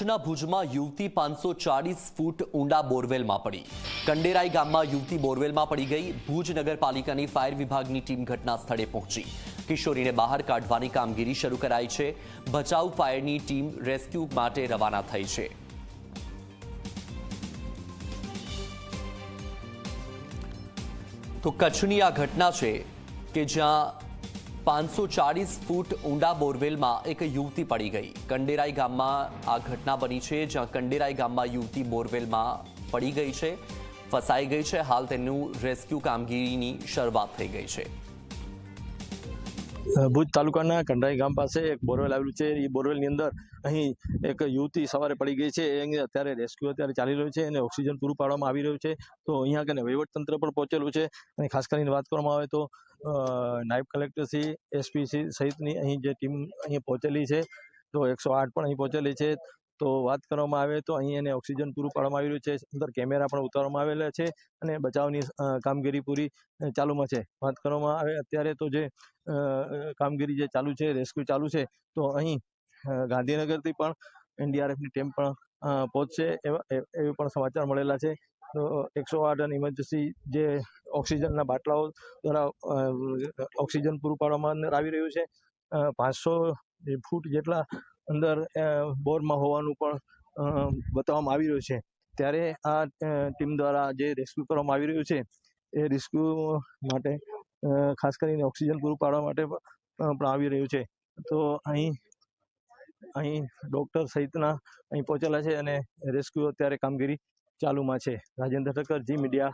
કચ્છના ભુજમાં યુવતી પાંચસો ચાળીસ ફૂટ ઊંડા બોરવેલમાં પડી. કંડેરાઈ ગામમાં યુવતી બોરવેલમાં પડી ગઈ. ભુજ નગરપાલિકાની ફાયર વિભાગની ટીમ ઘટના સ્થળે પહોંચી. કિશોરીને બહાર કાઢવાની કામગીરી શરૂ કરાઈ છે. બચાવ ફાયરની ટીમ રેસ્ક્યુ માટે રવાના થઈ છે. તો કચ્છની આ ઘટના છે કે જ્યાં પાંચસો ચાળીસ ફૂટ ઊંડા બોરવેલમાં એક યુવતી પડી ગઈ. કંડેરાઈ ગામમાં આ ઘટના બની છે, જ્યાં કંડેરાઈ ગામમાં યુવતી બોરવેલમાં પડી ગઈ છે, ફસાઈ ગઈ છે. હાલ તેનું રેસ્ક્યુ કામગીરીની શરૂઆત થઈ ગઈ છે. ભુજ તાલુકાના કંડરાઈ ગામ પાસે એક બોરવેલ આવેલું છે. એ બોરવેલની અંદર અહીં એક યુવતી સવારે પડી ગઈ છે. એ અત્યારે રેસ્ક્યુ અત્યારે ચાલી રહ્યું છે અને ઓક્સિજન પૂરું પાડવામાં આવી રહ્યું છે. તો અહીંયા કને વહીવટતંત્ર પણ પહોંચેલું છે. અને ખાસ કરીને વાત કરવામાં આવે તો નાયબ કલેક્ટરશ્રી એસપીસી સહિતની અહીં જે ટીમ અહીં પહોંચેલી છે, તો એકસો આઠ પણ અહીં પહોંચેલી છે, તો વાત કરવામાં આવે તો અહીં એને ઓક્સિજન પૂરું પાડવામાં આવ્યું છે, અંદર કેમેરા પણ ઉતારવામાં આવેલા છે અને બચાવની કામગીરી પૂરી ચાલુમાં છે. વાત કરવામાં આવે અત્યારે તો જે કામગીરી જે ચાલુ છે, રેસ્ક્યુ ચાલુ છે, તો અહીં ગાંધીનગરથી પણ એનડીઆરએફની ટીમ પણ પહોંચશે એવા એવી પણ સમાચાર મળેલા છે. તો એકસો આઠ અને ઇમરજન્સી જે ઓક્સિજનના બાટલાઓ દ્વારા ઓક્સિજન પૂરું પાડવામાં આવી રહ્યું છે. પાંચસો ફૂટ જેટલા અંદર બોરમાં હોવાનું પણ બતાવવામાં આવી રહ્યું છે. ત્યારે આ ટીમ દ્વારા જે રેસ્ક્યુ કરવામાં આવી રહ્યું છે, એ રેસ્ક્યુ માટે ખાસ કરીને ઓક્સિજન પૂરું પાડવા માટે પણ આવી રહ્યું છે. તો અહીં અહીં ડૉક્ટર સહિતના અહીં પહોંચેલા છે અને રેસ્ક્યુ અત્યારે કામગીરી ચાલુમાં છે. Rajendra Thakkar, Zee Media.